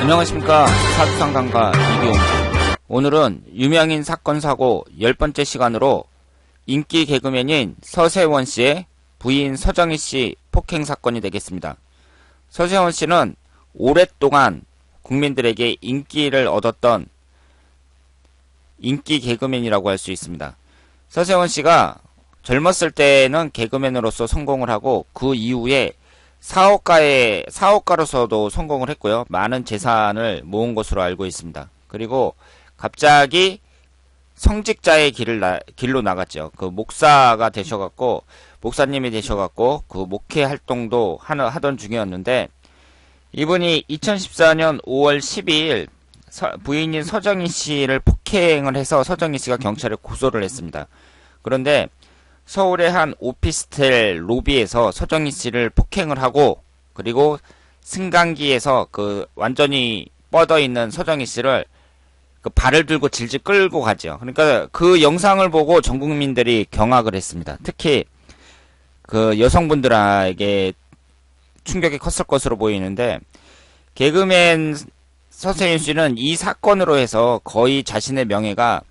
안녕하십니까. 사주상담가 이기용 오늘은 유명인 사건 사고 열 번째 시간으로 인기 개그맨인 서세원 씨의 부인 서정희 씨 폭행 사건이 되겠습니다. 서세원 씨는 오랫동안 국민들에게 인기를 얻었던 인기 개그맨이라고 할 수 있습니다. 서세원 씨가 젊었을 때는 개그맨으로서 성공을 하고 그 이후에 사업가의 사업가로서도 성공을 했고요. 많은 재산을 모은 것으로 알고 있습니다. 그리고 갑자기 성직자의 길을 나, 길로 나갔죠. 그 목사가 되셔갖고 목사님이 되셔갖고 그 목회 활동도 하던 중이었는데 이분이 2014년 5월 12일 서, 부인인 서정희 씨를 폭행을 해서 서정희 씨가 경찰에 고소를 했습니다. 그런데 서울의 한 오피스텔 로비에서 서정희 씨를 폭행을 하고 그리고 승강기에서 그 완전히 뻗어 있는 서정희 씨를 그 발을 들고 질질 끌고 가죠. 그러니까 그 영상을 보고 전 국민들이 경악을 했습니다. 특히 그 여성분들에게 충격이 컸을 것으로 보이는데 개그맨 서세윤 씨는 이 사건으로 해서 거의 자신의 명예가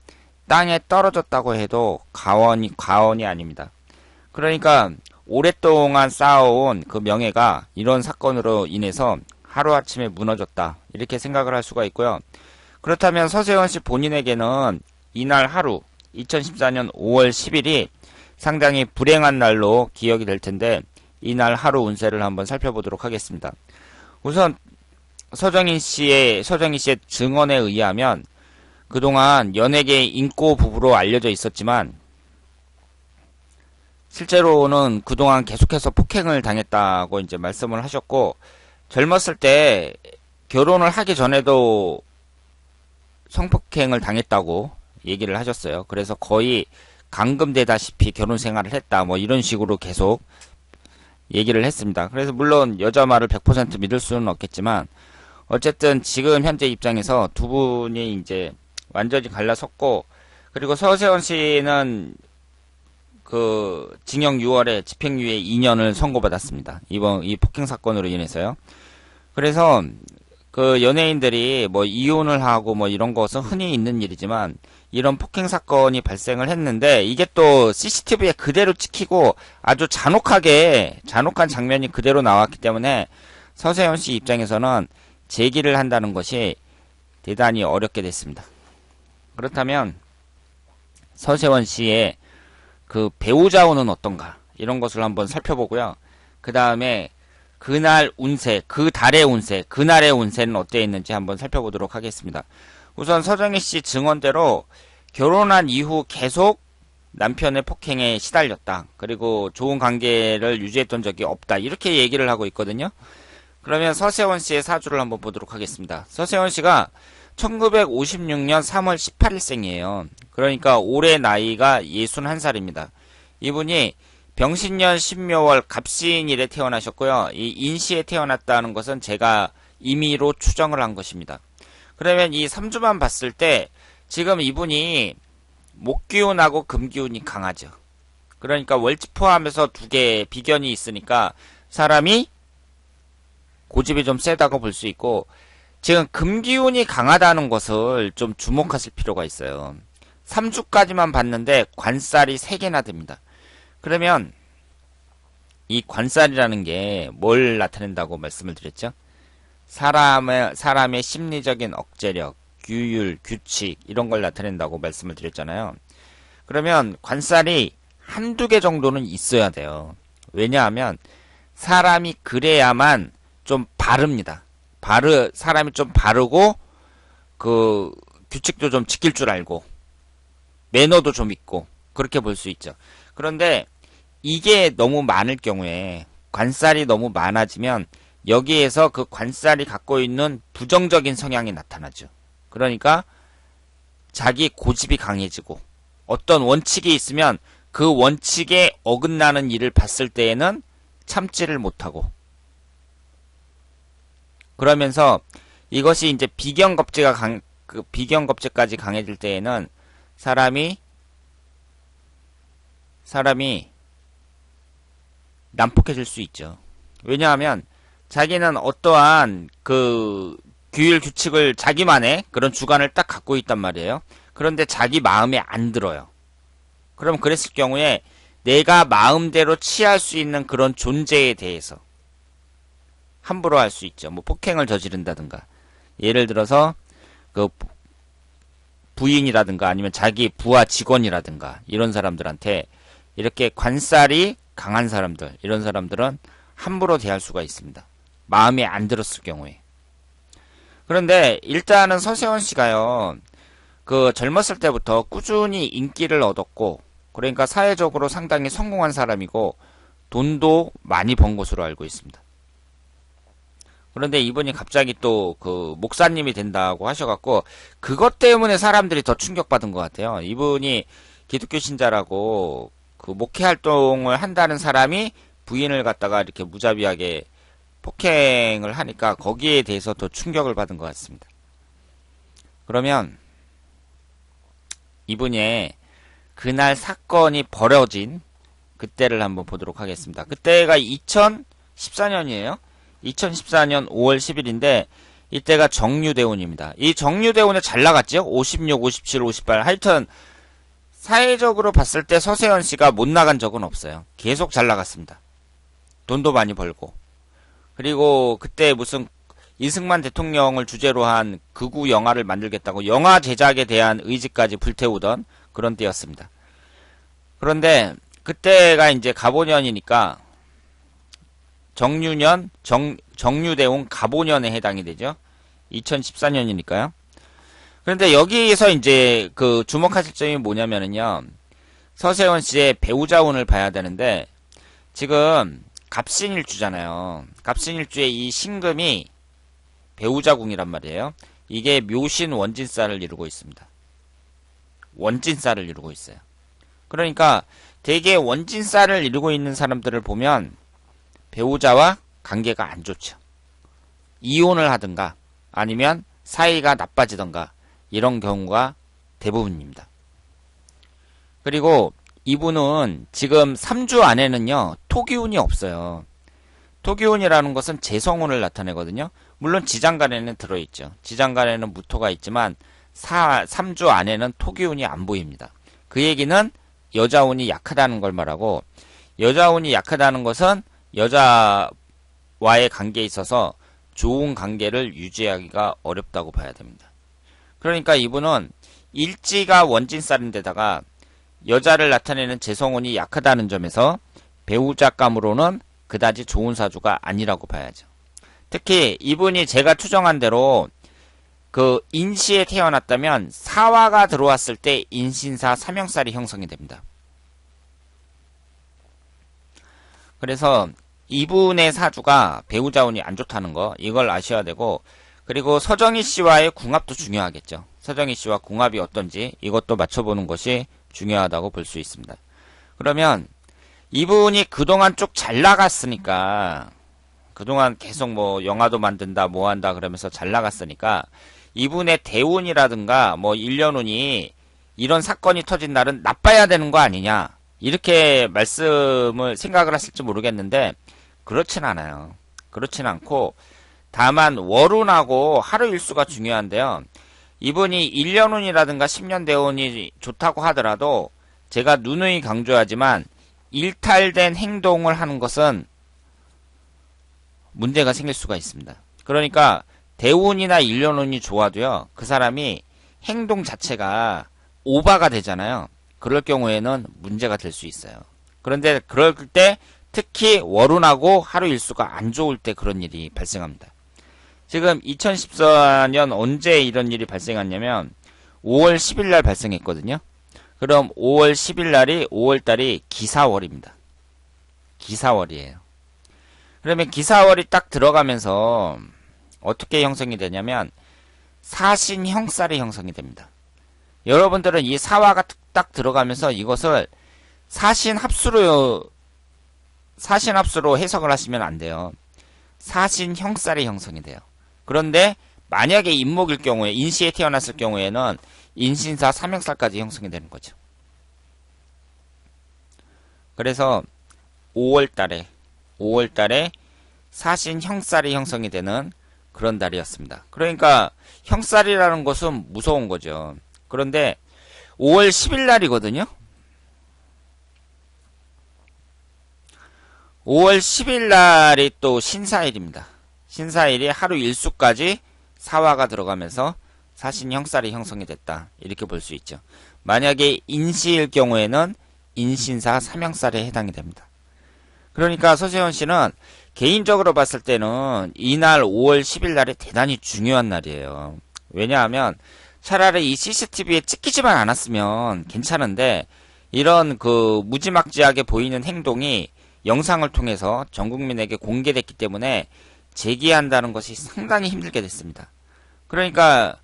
땅에 떨어졌다고 해도 과언이 과언이 아닙니다. 그러니까 오랫동안 쌓아온 그 명예가 이런 사건으로 인해서 하루아침에 무너졌다. 이렇게 생각을 할 수가 있고요. 그렇다면 서세원 씨 본인에게는 이날 하루 2014년 5월 10일이 상당히 불행한 날로 기억이 될 텐데 이날 하루 운세를 한번 살펴보도록 하겠습니다. 우선 서정인 씨의 서정인 씨의 증언에 의하면 그동안 연예계 인고 부부로 알려져 있었지만 실제로는 그동안 계속해서 폭행을 당했다고 이제 말씀을 하셨고 젊었을 때 결혼을 하기 전에도 성폭행을 당했다고 얘기를 하셨어요. 그래서 거의 감금되다시피 결혼 생활을 했다. 뭐 이런 식으로 계속 얘기를 했습니다. 그래서 물론 여자 말을 100% 믿을 수는 없겠지만 어쨌든 지금 현재 입장에서 두 분이 이제 완전히 갈라섰고 그리고 서세원 씨는 그 징역 6월에 집행유예 2년을 선고받았습니다. 이번 이 폭행 사건으로 인해서요. 그래서 그 연예인들이 뭐 이혼을 하고 뭐 이런 것은 흔히 있는 일이지만 이런 폭행 사건이 발생을 했는데 이게 또 CCTV에 그대로 찍히고 아주 잔혹하게 잔혹한 장면이 그대로 나왔기 때문에 서세현 씨 입장에서는 제기를 한다는 것이 대단히 어렵게 됐습니다. 그렇다면 서세원 씨의 그 배우자운은 어떤가 이런 것을 한번 살펴보고요. 그 다음에 그날 운세, 그 달의 운세, 그날의 운세는 어때 있는지 한번 살펴보도록 하겠습니다. 우선 서정희 씨 증언대로 결혼한 이후 계속 남편의 폭행에 시달렸다. 그리고 좋은 관계를 유지했던 적이 없다. 이렇게 얘기를 하고 있거든요. 그러면 서세원 씨의 사주를 한번 보도록 하겠습니다. 서세원 씨가 1956년 3월 18일생이에요. 그러니까 올해 나이가 61살입니다. 이분이 병신년 신묘월 갑신일에 태어나셨고요. 이 인시에 태어났다는 것은 제가 임의로 추정을 한 것입니다. 그러면 이 3주만 봤을 때 지금 이분이 목기운하고 금기운이 강하죠. 그러니까 월지 포함해서 두 개의 비견이 있으니까 사람이 고집이 좀 세다고 볼 수 있고 지금 금기운이 강하다는 것을 좀 주목하실 필요가 있어요. 3주까지만 봤는데 관살이 3개나 됩니다. 그러면 이 관살이라는 게 뭘 나타낸다고 말씀을 드렸죠? 사람의, 사람의 심리적인 억제력, 규율, 규칙, 이런 걸 나타낸다고 말씀을 드렸잖아요. 그러면 관살이 한두 개 정도는 있어야 돼요. 왜냐하면 사람이 그래야만 좀 바릅니다. 바르 사람이 좀 바르고 그 규칙도 좀 지킬 줄 알고 매너도 좀 있고 그렇게 볼 수 있죠. 그런데 이게 너무 많을 경우에 관살이 너무 많아지면 여기에서 그 관살이 갖고 있는 부정적인 성향이 나타나죠. 그러니까 자기 고집이 강해지고 어떤 원칙이 있으면 그 원칙에 어긋나는 일을 봤을 때에는 참지를 못하고 그러면서 이것이 이제 비경겁제가 강, 그 비경겁제까지 강해질 때에는 사람이 사람이 난폭해질 수 있죠. 왜냐하면 자기는 어떠한 그 규율 규칙을 자기만의 그런 주관을 딱 갖고 있단 말이에요. 그런데 자기 마음에 안 들어요. 그럼 그랬을 경우에 내가 마음대로 취할 수 있는 그런 존재에 대해서 함부로 할 수 있죠. 뭐 폭행을 저지른다든가. 예를 들어서 그 부인이라든가 아니면 자기 부하 직원이라든가 이런 사람들한테 이렇게 관살이 강한 사람들 이런 사람들은 함부로 대할 수가 있습니다. 마음에 안 들었을 경우에. 그런데 일단은 서세원 씨가요. 그 젊었을 때부터 꾸준히 인기를 얻었고 그러니까 사회적으로 상당히 성공한 사람이고 돈도 많이 번 것으로 알고 있습니다. 그런데 이분이 갑자기 또 그 목사님이 된다고 하셔갖고 그것 때문에 사람들이 더 충격받은 것 같아요. 이분이 기독교 신자라고 그 목회 활동을 한다는 사람이 부인을 갖다가 이렇게 무자비하게 폭행을 하니까 거기에 대해서 더 충격을 받은 것 같습니다. 그러면 이분의 그날 사건이 벌어진 그때를 한번 보도록 하겠습니다. 그때가 2014년이에요. 2014년 5월 10일인데 이때가 정유대운입니다. 이 정유대운에 잘 나갔죠? 56, 57, 58. 하여튼 사회적으로 봤을 때 서세현 씨가 못 나간 적은 없어요. 계속 잘 나갔습니다. 돈도 많이 벌고. 그리고 그때 무슨 이승만 대통령을 주제로 한 극우 영화를 만들겠다고 영화 제작에 대한 의지까지 불태우던 그런 때였습니다. 그런데 그때가 이제 가보년이니까 정유년, 정, 정유대웅 가보년에 해당이 되죠. 2014년이니까요. 그런데 여기에서 이제 그 주목하실 점이 뭐냐면은요. 서세원 씨의 배우자운을 봐야 되는데 지금 갑신일주잖아요. 갑신일주의 이 신금이 배우자궁이란 말이에요. 이게 묘신 원진살을 이루고 있습니다. 원진살을 이루고 있어요. 그러니까 대개 원진살을 이루고 있는 사람들을 보면 배우자와 관계가 안 좋죠. 이혼을 하든가 아니면 사이가 나빠지던가 이런 경우가 대부분입니다. 그리고 이분은 지금 3주 안에는요, 토기운이 없어요. 토기운이라는 것은 재성운을 나타내거든요. 물론 지장간에는 들어있죠. 지장간에는 무토가 있지만 4, 3주 안에는 토기운이 안 보입니다. 그 얘기는 여자운이 약하다는 걸 말하고 여자운이 약하다는 것은 여자와의 관계에 있어서 좋은 관계를 유지하기가 어렵다고 봐야 됩니다. 그러니까 이분은 일지가 원진살인데다가 여자를 나타내는 재성운이 약하다는 점에서 배우자감으로는 그다지 좋은 사주가 아니라고 봐야죠. 특히 이분이 제가 추정한 대로 그 인시에 태어났다면 사화가 들어왔을 때 인신사 삼형살이 형성이 됩니다. 그래서 이분의 사주가 배우자운이 안 좋다는 거 이걸 아셔야 되고 그리고 서정희 씨와의 궁합도 중요하겠죠. 서정희 씨와 궁합이 어떤지 이것도 맞춰보는 것이 중요하다고 볼 수 있습니다. 그러면 이분이 그동안 쭉 잘 나갔으니까 그동안 계속 뭐 영화도 만든다 뭐 한다 그러면서 잘 나갔으니까 이분의 대운이라든가 뭐 1년 운이 이런 사건이 터진 날은 나빠야 되는 거 아니냐 이렇게 말씀을 생각을 하실지 모르겠는데 그렇진 않아요. 그렇진 않고 다만 월운하고 하루 일수가 중요한데요. 이분이 1년운이라든가 10년 대운이 좋다고 하더라도 제가 누누이 강조하지만 일탈된 행동을 하는 것은 문제가 생길 수가 있습니다. 그러니까 대운이나 일년운이 좋아도요. 그 사람이 행동 자체가 오바가 되잖아요. 그럴 경우에는 문제가 될 수 있어요. 그런데 그럴 때 특히 월운하고 하루 일수가 안 좋을 때 그런 일이 발생합니다. 지금 2014년 언제 이런 일이 발생했냐면 5월 10일 날 발생했거든요. 그럼 5월 10일 날이 5월 달이 기사월입니다. 기사월이에요. 그러면 기사월이 딱 들어가면서 어떻게 형성이 되냐면 사신 형살이 형성이 됩니다. 여러분들은 이 사화가 딱 들어가면서 이것을 사신 합수로 사신 합수로 해석을 하시면 안 돼요. 사신 형살이 형성이 돼요. 그런데 만약에 임목일 경우에 인시에 태어났을 경우에는 인신사 삼형살까지 형성이 되는 거죠. 그래서 5월 달에 5월 달에 사신 형살이 형성이 되는 그런 달이었습니다. 그러니까 형살이라는 것은 무서운 거죠. 그런데 5월 10일 날이거든요. 5월 10일 날이 또 신사일입니다. 신사일이 하루 일수까지 사화가 들어가면서 사신 형살이 형성이 됐다. 이렇게 볼 수 있죠. 만약에 인시일 경우에는 인신사 삼형살에 해당이 됩니다. 그러니까 서세원 씨는 개인적으로 봤을 때는 이날 5월 10일 날이 대단히 중요한 날이에요. 왜냐하면 차라리 이 CCTV에 찍히지만 않았으면 괜찮은데 이런 그 무지막지하게 보이는 행동이 영상을 통해서 전 국민에게 공개됐기 때문에 제기한다는 것이 상당히 힘들게 됐습니다. 그러니까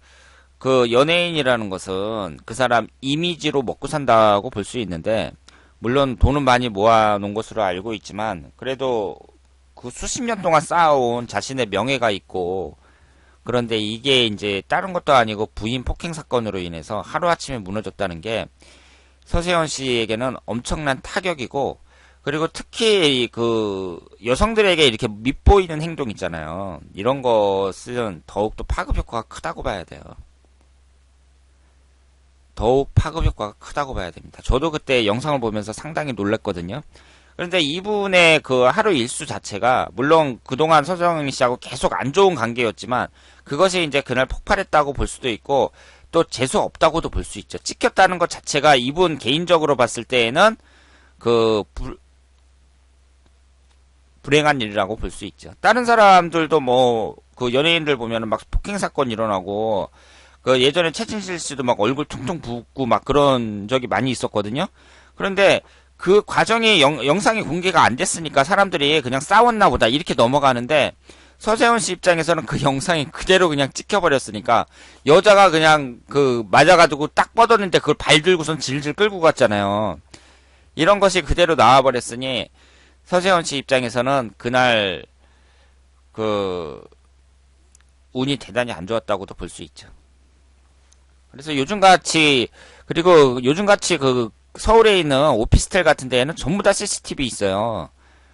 그 연예인이라는 것은 그 사람 이미지로 먹고 산다고 볼 수 있는데 물론 돈은 많이 모아놓은 것으로 알고 있지만 그래도 그 수십 년 동안 쌓아온 자신의 명예가 있고 그런데 이게 이제 다른 것도 아니고 부인 폭행 사건으로 인해서 하루아침에 무너졌다는 게 서세원 씨에게는 엄청난 타격이고 그리고 특히 그 여성들에게 이렇게 밉보이는 행동 있잖아요. 이런 것은 더욱더 파급 효과가 크다고 봐야 돼요. 더욱 파급 효과가 크다고 봐야 됩니다. 저도 그때 영상을 보면서 상당히 놀랐거든요. 그런데 이분의 그 하루 일수 자체가 물론 그동안 서정희 씨하고 계속 안 좋은 관계였지만 그것이 이제 그날 폭발했다고 볼 수도 있고 또 재수 없다고도 볼 수 있죠. 찍혔다는 것 자체가 이분 개인적으로 봤을 때에는 그 불, 불행한 일이라고 볼 수 있죠. 다른 사람들도 뭐 그 연예인들 보면은 막 폭행 사건 일어나고 그 예전에 최진실 씨도 막 얼굴 퉁퉁 붓고 막 그런 적이 많이 있었거든요. 그런데 그 과정이 영, 영상이 공개가 안 됐으니까 사람들이 그냥 싸웠나 보다 이렇게 넘어가는데 서재원 씨 입장에서는 그 영상이 그대로 그냥 찍혀버렸으니까 여자가 그냥 그 맞아가지고 딱 뻗었는데 그걸 발 들고선 질질 끌고 갔잖아요. 이런 것이 그대로 나와버렸으니 서재원 씨 입장에서는 그날 그 운이 대단히 안 좋았다고도 볼 수 있죠. 그래서 요즘같이 그리고 요즘같이 그 서울에 있는 오피스텔 같은 데에는 전부 다 CCTV 있어요.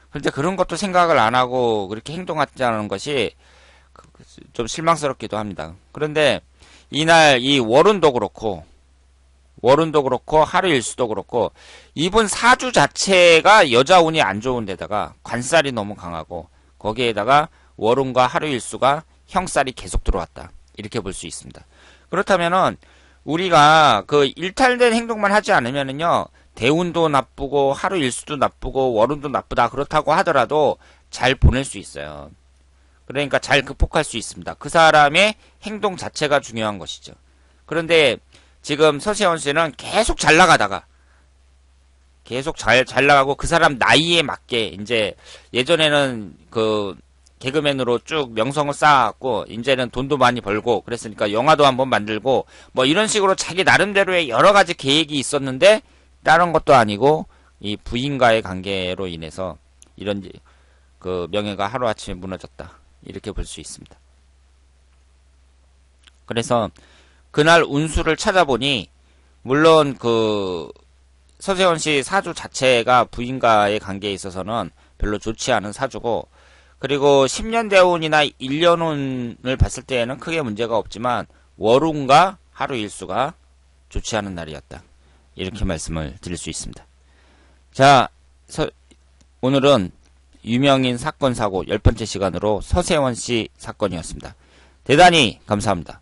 그런데 그런 것도 생각을 안 하고 그렇게 행동하자는 것이 그, 그, 좀 실망스럽기도 합니다. 그런데 이날 이 월운도 그렇고 월운도 그렇고 하루 일수도 그렇고 이분 사주 자체가 여자 운이 안 좋은 데다가 관살이 너무 강하고 거기에다가 월운과 하루 일수가 형살이 계속 들어왔다. 이렇게 볼 수 있습니다. 그렇다면은 우리가 그 일탈된 행동만 하지 않으면은요 대운도 나쁘고 하루 일수도 나쁘고 월운도 나쁘다 그렇다고 하더라도 잘 보낼 수 있어요. 그러니까 잘 극복할 수 있습니다. 그 사람의 행동 자체가 중요한 것이죠. 그런데 지금 서세원 씨는 계속 잘 나가다가 계속 잘, 잘 나가고 그 사람 나이에 맞게 이제 예전에는 그 개그맨으로 쭉 명성을 쌓았고 이제는 돈도 많이 벌고 그랬으니까 영화도 한번 만들고 뭐 이런 식으로 자기 나름대로의 여러 가지 계획이 있었는데 다른 것도 아니고 이 부인과의 관계로 인해서 이런 그 명예가 하루아침에 무너졌다 이렇게 볼 수 있습니다. 그래서 그날 운수를 찾아보니 물론 그 서재원 씨 사주 자체가 부인과의 관계에 있어서는 별로 좋지 않은 사주고 그리고 10년 대운이나 1년 운을 봤을 때에는 크게 문제가 없지만 월운과 하루 일수가 좋지 않은 날이었다. 이렇게 말씀을 드릴 수 있습니다. 자, 서, 오늘은 유명인 사건 사고 10번째 시간으로 서세원 씨 사건이었습니다. 대단히 감사합니다.